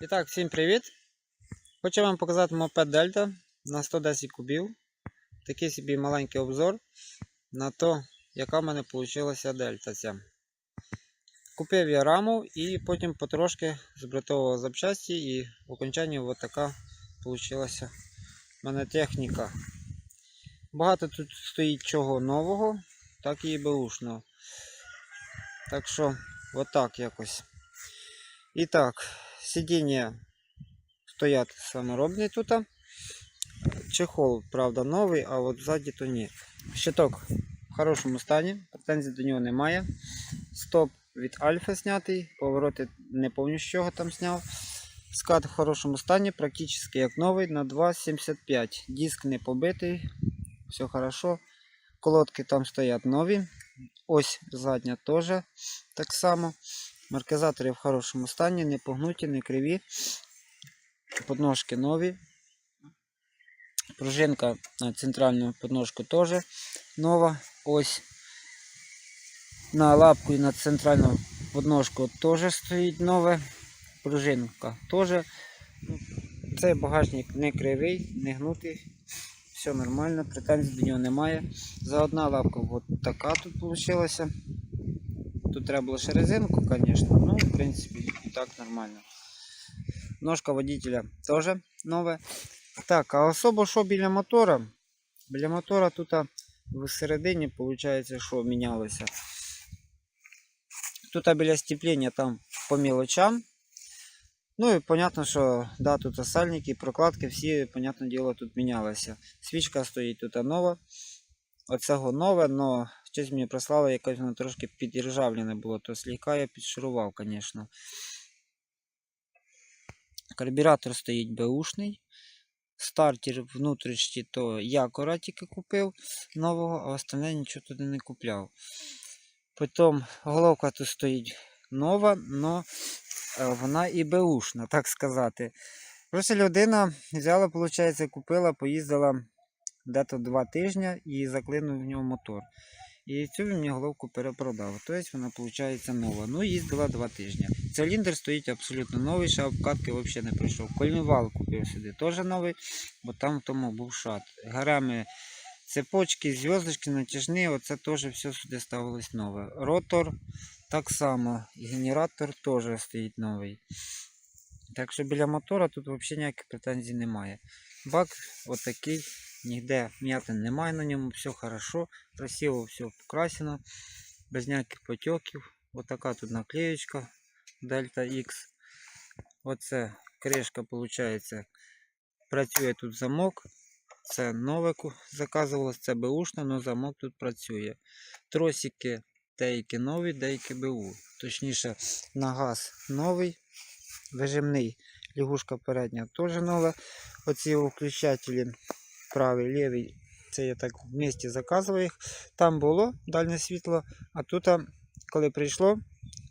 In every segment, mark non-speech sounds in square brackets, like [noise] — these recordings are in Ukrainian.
І так, всім привіт! Хочу вам показати мопед Дельта на 110 кубів. Такий собі маленький обзор на то, яка в мене вийшла дельта ця. Купив я раму і потім потрошки збритовував запчасті і в окончанні от така вийшла в мене техніка. Багато тут стоїть чого нового, так і беушного. Так що, отак якось. І так, сидіння стоять саморобні тут. Чехол, правда, новий, а от ззаді то ні. Щиток в хорошому стані, претензій до нього немає. Стоп від альфа знятий, повороти не повністю з там зняв. Скат в хорошому стані, практично як новий на 2,75. Диск не побитий, все хорошо. Колодки там стоять нові. Ось задня теж так само. Маркизатори в хорошому стані, не погнуті, не криві. Подножки нові. Пружинка на центральну подножку теж нова. Ось на лапку і на центральну подножку теж стоїть нове. Пружинка теж. Ну, Цей багажник не кривий, не гнутий. Все нормально, претензій до нього немає. За одна лапка от така тут вийшла. Тут треба було ще резинку, звісно, ну, в принципі, і так нормально. Ножка водителя теж нове. Так, а особо що біля мотора? Біля мотора тут всередині, виходить, що мінялося. Тут біля степлення там по мілочам. Ну і понятно, що да, тут сальники, прокладки, всі, понятне діло, тут мінялися. Свічка стоїть тут нова. Оцього нове, але щось мені прислали, якось воно трошки підіржавлене було, то слегка я підшурував, звісно. Карбюратор стоїть беушний. Стартер внутрішній, то я акуrat тільки купив нового, а остальне нічого туди не купляв. Потім головка тут стоїть нова, але вона і беушна, так сказати. Просто людина взяла, виходить, купила, поїздила дето два тижні і заклинув в нього мотор. І цю мені головку перепродав. Тобто вона виходить нова. Ну, їздила два тижні. Циліндр стоїть абсолютно новий, ще обкатки взагалі не прийшов. Кольмівал купив сюди, теж новий, бо там в тому був шат. Гарами цепочки, зв'язочки, натяжні, оце теж все сюди ставилось нове. Ротор так само, і генератор теж стоїть новий. Так що біля мотора тут взагалі ніяких претензій немає. Бак отакий. Ніде м'ятин немає на ньому, все хорошо, красиво все покрасено, без ніяких потеків. Отака тут наклеєчка Delta X. Оце кришка, виходить, працює тут замок. Це нове заказувалось, це беушне, але замок тут працює. Тросики деякі нові, деякі БУ. Точніше, на газ новий, вижимний, лягушка передня теж нова. Оці включателі правий, лівий, це я так в місті заказував їх. Там було дальнє світло, а тут, коли прийшло,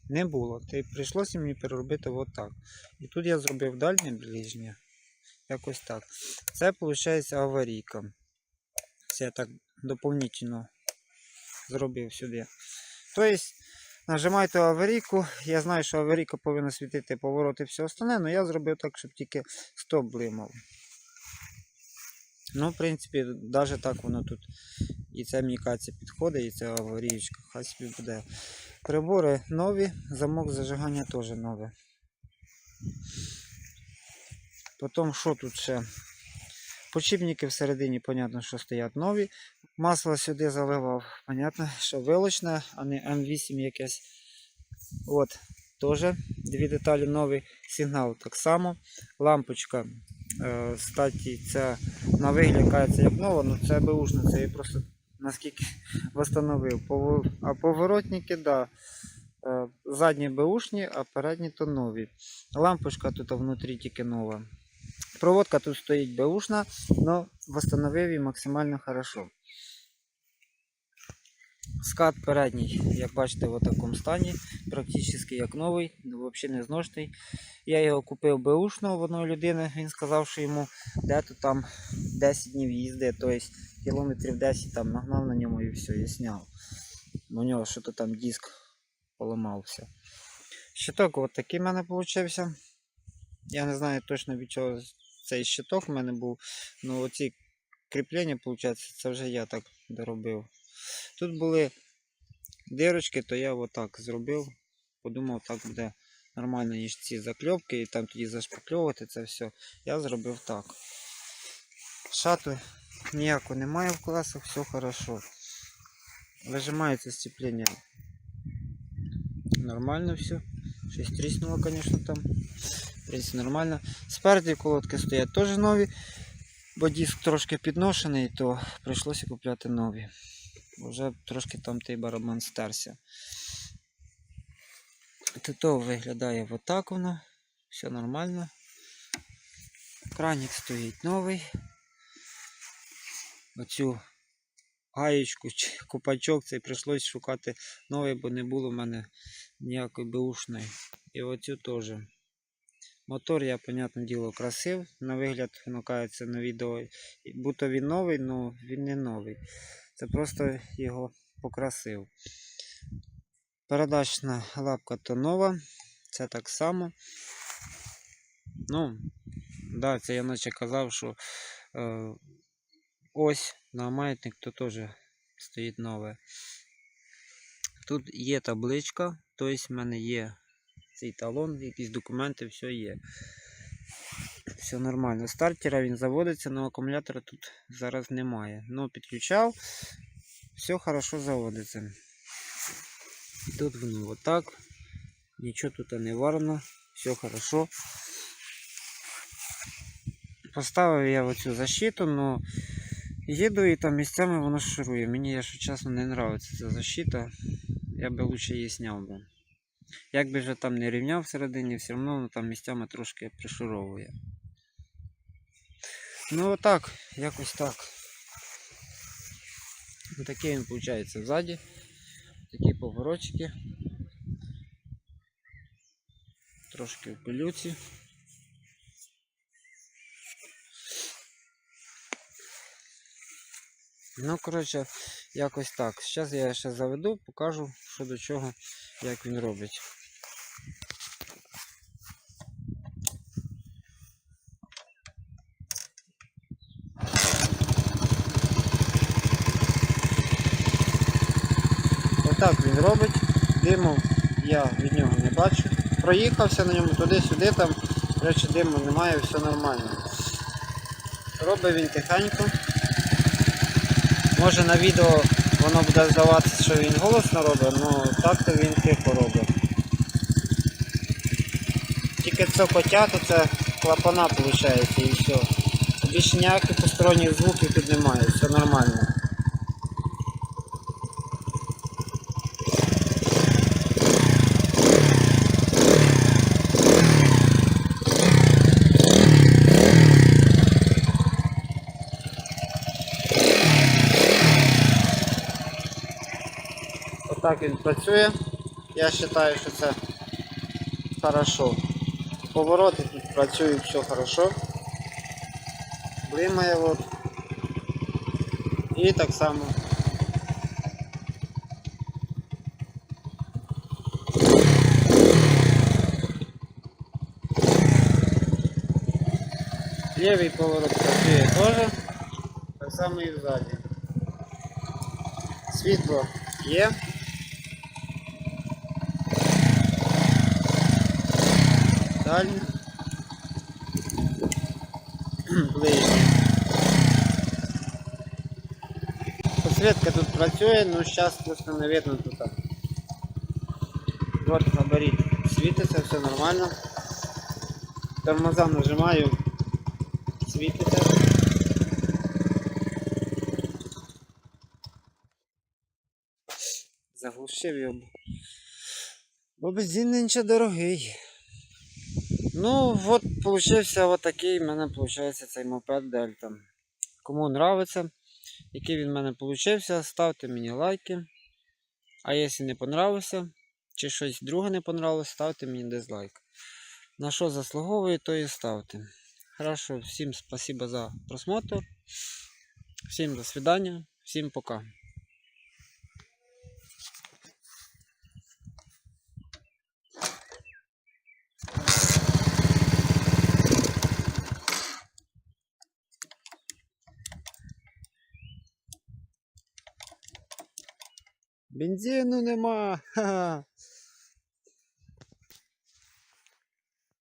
не було. То прийшлося мені переробити отак. І тут я зробив дальнє ближнє. Якось так. Це виходить аварійка. Це я так доповнительно зробив сюди. Тобто, нажимаєте аварійку. Я знаю, що аварійка повинна світити повороти все остальне, але я зробив так, щоб тільки стоп блимав. Ну, в принципі, навіть так воно тут. І мені кажеться підходить, і це аварійка. Хай собі буде. Прибори нові, замок зажигання теж нове. Потім, що тут ще? Почіпники всередині, понятно, що стоять нові. Масло сюди заливав. Понятно, що вилочне, а не М8 якесь. От, теж дві деталі нові. Сигнал так само. Лампочка. Е, Кстати, це на вигляд кається як нова, але це беушне, це я просто наскільки встановив. А поворотники, да. Е, Задні беушні, а передні то нові. Лампочка тут внутрі тільки нова. Проводка тут стоїть беушна, але встановив її максимально хорошо. Скат передній, як бачите, в такому стані, практично як новий, взагалі не зношений. Я його купив беушного в одної людини, він сказав, що йому де-то там 10 днів їзди, тобто кілометрів 10 там нагнав на ньому і все, і зняв. У нього що то там диск поламався. Щиток от такий в мене вийшов. Я не знаю точно від чого цей щиток в мене був. Ну оці кріплення, виходить, це вже я так доробив. Тут були дирочки, то я отак зробив. Подумав, так буде нормально, ніж ці закльопки, і там тоді зашпакльовувати це все. Я зробив так. Шату ніякого немає в колесах, все хорошо. Вижимається сцеплення. Нормально все. Щось тріснуло, звісно, там. В принципі, нормально. Спереді колодки стоять теж нові, бо диск трошки підношений, то прийшлося купляти нові. Бо Вже трошки там той барабан стерся. Тут виглядає отак воно. Все нормально. Кранік стоїть новий. Оцю гаєчку чи купачок цей прийшлось шукати новий, бо не було в мене ніякої беушної. І оцю теж. Мотор я, понятне діло, красив. На вигляд воно кається на відео. Будто він новий, але він не новий. Це просто його покрасив. Передачна лапка то нова. Це так само. Ну, да, це я наче казав, що е, ось на маятник то теж стоїть нове. Тут є табличка, тобто в мене є цей талон, якісь документи, все є. Все нормально. Стартера він заводиться, але акумулятора тут зараз немає. Ну, підключав, все хорошо заводиться. Тут воно отак. Нічого тут не варено, все хорошо. Поставив я оцю защиту, но їду і там місцями воно ширує. Мені, якщо чесно, не подобається ця защита. Я би лучше її зняв би. Як би вже там не рівняв всередині, все одно воно там місцями трошки пришуровує. Ну отак, якось так. Такий він виходить ззаді. Такі поворотчики. Трошки в пилюці. Ну, коротше, якось так. Зараз я ще заведу, покажу, що до чого, як він робить. Отак він робить. Диму я від нього не бачу. Проїхався на ньому туди-сюди, там, речі, диму немає, все нормально. Робить він тихенько. Може на відео воно буде здаватися, що він голосно робить, але так-то він тихо робить. Тільки цокотя, то це клапана виходить і все. Більше ніяких посторонніх звуків тут немає, все нормально. Отак він працює. Я вважаю, що це хорошо. Повороти тут працюють все хорошо. Блимає от. І так само. Лівий поворот працює теж. Так само і ззаді. Світло є. Ближче. [clears throat] Подсветка тут працює, но зараз просто не видно тут. Вот габарит світиться, все нормально. Тормоза нажимаю, світиться. Заглушив його. Бо бензин нинче дорогий. Ну, от получився вот такий в мене получається цей мопед Дельта. Кому нравиться, який він в мене получився, ставте мені лайки. А якщо не понравився, чи щось друге не понравилось, ставте мені дизлайк. На що заслуговує, то і ставте. Хорошо, всім спасибо за просмотр. Всім до свидання, всім пока. Бензину нема. [laughs] Ха-ха.